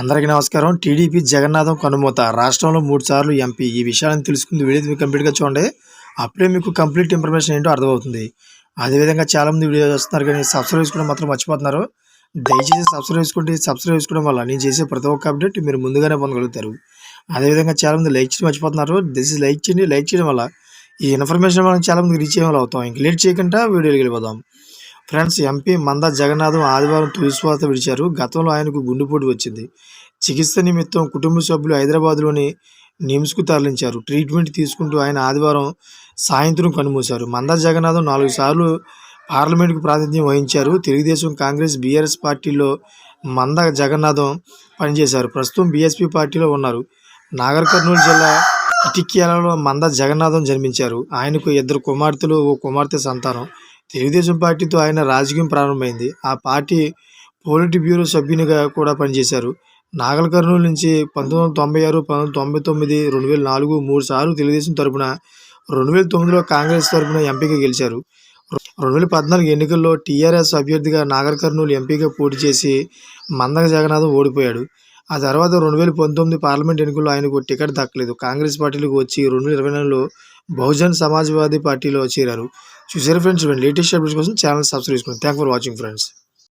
అందరికీ నమస్కారం. టీడీపీ జగన్నాథం కనుమూత. రాష్ట్రంలో మూడు సార్లు ఎంపీ. ఈ విషయాలను తెలుసుకుంది వీడియో మీకు కంప్లీట్గా చూడండి. అప్పుడే మీకు కంప్లీట్ ఇన్ఫర్మేషన్ ఏంటో అర్థమవుతుంది. అదేవిధంగా చాలామంది వీడియో చూస్తున్నారు కానీ సబ్స్క్రైబ్ చేసుకోవడం మాత్రం మర్చిపోతున్నారు. దయచేసి సబ్స్క్రైబ్ చేసుకుంటే సబ్స్క్రైబ్ చేసుకోవడం వల్ల నేను చేసే ప్రతి ఒక్క అప్డేట్ మీరు ముందుగానే పొందగలుగుతారు. అదేవిధంగా చాలామంది లైక్ చేయడం మర్చిపోతున్నారు. దిస్ లైక్ చేయండి. లైక్ చేయడం వల్ల ఈ ఇన్ఫర్మేషన్ మనం చాలామంది రీచ్ అయ్యే అవుతాం. ఇంక లేట్ చేయకుండా వీడియోకి వెళ్ళిపోదాం. ఫ్రెండ్స్ ఎంపీ మంద జగన్నాథం ఆదివారం తుదిశ్వాస విడిచారు. గతంలో ఆయనకు గుండెపోటు వచ్చింది. చికిత్స నిమిత్తం కుటుంబ సభ్యులు హైదరాబాద్లోని నిమ్స్కు తరలించారు. ట్రీట్మెంట్ తీసుకుంటూ ఆయన ఆదివారం సాయంత్రం కనుమూశారు. మంద జగన్నాథం నాలుగు సార్లు పార్లమెంటుకు ప్రాతినిధ్యం వహించారు. తెలుగుదేశం కాంగ్రెస్ బీఆర్ఎస్ పార్టీలో మంద జగన్నాథం పనిచేశారు. ప్రస్తుతం బీఎస్పీ పార్టీలో ఉన్నారు. నాగర్ కర్నూలు జిల్లా ఇటిక్యాలలో మంద జగన్నాథం జన్మించారు. ఆయనకు ఇద్దరు కుమార్తెలు ఓ కుమార్తె సంతానం. తెలుగుదేశం పార్టీతో ఆయన రాజకీయం ప్రారంభమైంది. ఆ పార్టీ పోలిట్ బ్యూరో సభ్యునిగా కూడా పనిచేశారు. నాగల్ కర్నూలు నుంచి పంతొమ్మిది వందల తొంభై ఆరు పంతొమ్మిది వందల తొంభై తొమ్మిది రెండు వేల నాలుగు మూడు సార్లు తెలుగుదేశం తరపున రెండు వేల తొమ్మిదిలో కాంగ్రెస్ తరపున ఎంపీగా గెలిచారు. రెండు వేల పద్నాలుగు ఎన్నికల్లో టీఆర్ఎస్ అభ్యర్థిగా నాగర్ కర్నూలు ఎంపీగా పోటీ చేసి మందగ జగన్నాథం ఓడిపోయాడు. ఆ తర్వాత రెండు వేల పంతొమ్మిది పార్లమెంట్ ఎన్నికల్లో ఆయనకు టికెట్ దక్కలేదు. కాంగ్రెస్ పార్టీలోకి వచ్చి రెండు వేల ఇరవై నాలుగులో బహుజన్ సమాజ్వాదీ పార్టీలో చేరారు. చూసారు ఫ్రెండ్స్ లేటెస్ట్ అప్డేట్స్ కోసం ఛానల్ సబ్స్క్రైబ్ చేసుకోండి థ్యాంక్ ఫర్ వాచింగ్ ఫ్రెండ్స్